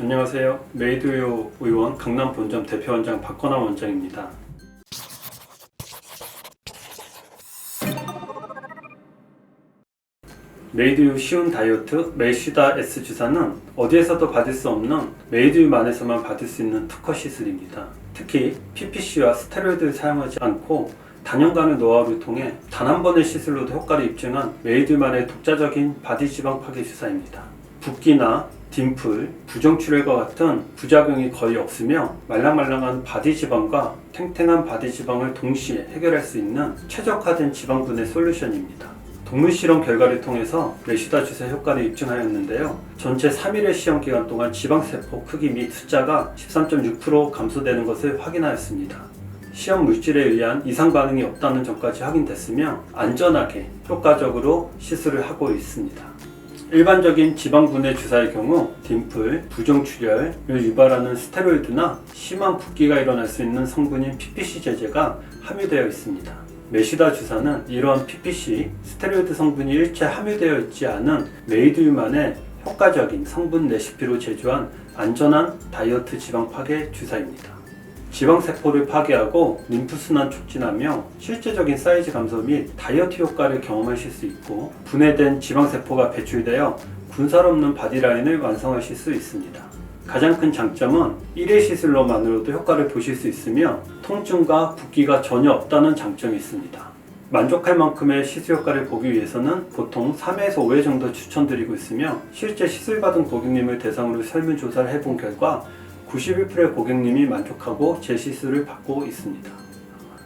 안녕하세요. 메이드요 의원 강남 본점 대표원장 박건아 원장입니다. 메이드유 쉬운 다이어트 메이슈다 S 주사는 어디에서도 받을 수 없는 메이드유만에서만 받을 수 있는 특허 시술입니다. 특히 PPC와 스테로이드를 사용하지 않고 단연간의 노하우를 통해 단 한 번의 시술로도 효과를 입증한 메이드만의 독자적인 바디 지방 파괴 주사입니다. 붓기나 딤플, 부정출혈과 같은 부작용이 거의 없으며 말랑말랑한 바디 지방과 탱탱한 바디 지방을 동시에 해결할 수 있는 최적화된 지방분해 솔루션입니다. 동물 실험 결과를 통해서 메시다 주사 효과를 입증하였는데요. 전체 3일의 시험 기간 동안 지방세포 크기 및 숫자가 13.6% 감소되는 것을 확인하였습니다. 시험 물질에 의한 이상 반응이 없다는 점까지 확인됐으며 안전하게 효과적으로 시술을 하고 있습니다. 일반적인 지방분해 주사의 경우 딤플, 부정출혈을 유발하는 스테로이드나 심한 붓기가 일어날 수 있는 성분인 PPC 제제가 함유되어 있습니다. 메시다 주사는 이러한 PPC, 스테로이드 성분이 일체 함유되어 있지 않은 메이드유만의 효과적인 성분 레시피로 제조한 안전한 다이어트 지방 파괴 주사입니다. 지방세포를 파괴하고 림프순환 촉진하며 실제적인 사이즈 감소 및 다이어트 효과를 경험하실 수 있고 분해된 지방세포가 배출되어 군살 없는 바디라인을 완성하실 수 있습니다. 가장 큰 장점은 1회 시술로만으로도 효과를 보실 수 있으며 통증과 붓기가 전혀 없다는 장점이 있습니다. 만족할 만큼의 시술 효과를 보기 위해서는 보통 3회에서 5회 정도 추천드리고 있으며 실제 시술 받은 고객님을 대상으로 설문조사를 해본 결과 91%의 고객님이 만족하고 재시술을 받고 있습니다.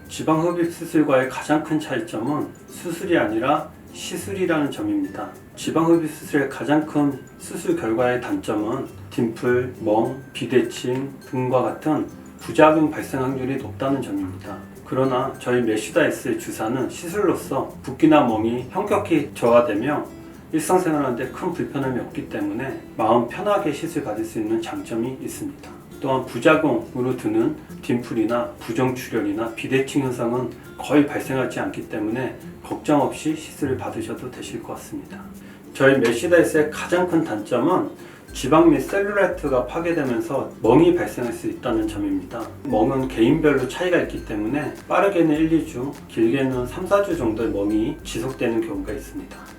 지방 흡입 수술과의 가장 큰 차이점은 수술이 아니라 시술이라는 점입니다. 지방 흡입 수술의 가장 큰 수술 결과의 단점은 딤플, 멍, 비대칭 등과 같은 부작용 발생 확률이 높다는 점입니다. 그러나 저희 메시다 S의 주사는 시술로서 붓기나 멍이 현격히 저하되며 일상생활하는데 큰 불편함이 없기 때문에 마음 편하게 시술 받을 수 있는 장점이 있습니다. 또한 부작용으로 드는 딤플이나 부정출혈이나 비대칭 현상은 거의 발생하지 않기 때문에 걱정 없이 시술을 받으셔도 되실 것 같습니다. 저희 메시다이스의 가장 큰 단점은 지방 및 셀룰라이트가 파괴되면서 멍이 발생할 수 있다는 점입니다. 멍은 개인별로 차이가 있기 때문에 빠르게는 1, 2주, 길게는 3, 4주 정도의 멍이 지속되는 경우가 있습니다.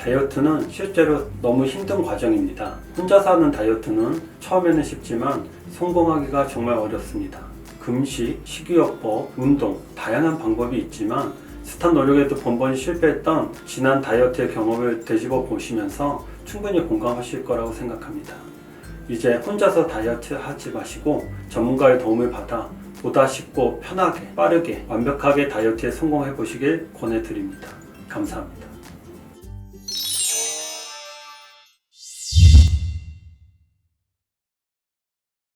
다이어트는 실제로 너무 힘든 과정입니다. 혼자서 하는 다이어트는 처음에는 쉽지만 성공하기가 정말 어렵습니다. 금식, 식이요법, 운동, 다양한 방법이 있지만 스탄 노력에도 번번이 실패했던 지난 다이어트의 경험을 되짚어 보시면서 충분히 공감하실 거라고 생각합니다. 이제 혼자서 다이어트 하지 마시고 전문가의 도움을 받아 보다 쉽고 편하게 빠르게 완벽하게 다이어트에 성공해 보시길 권해드립니다. 감사합니다.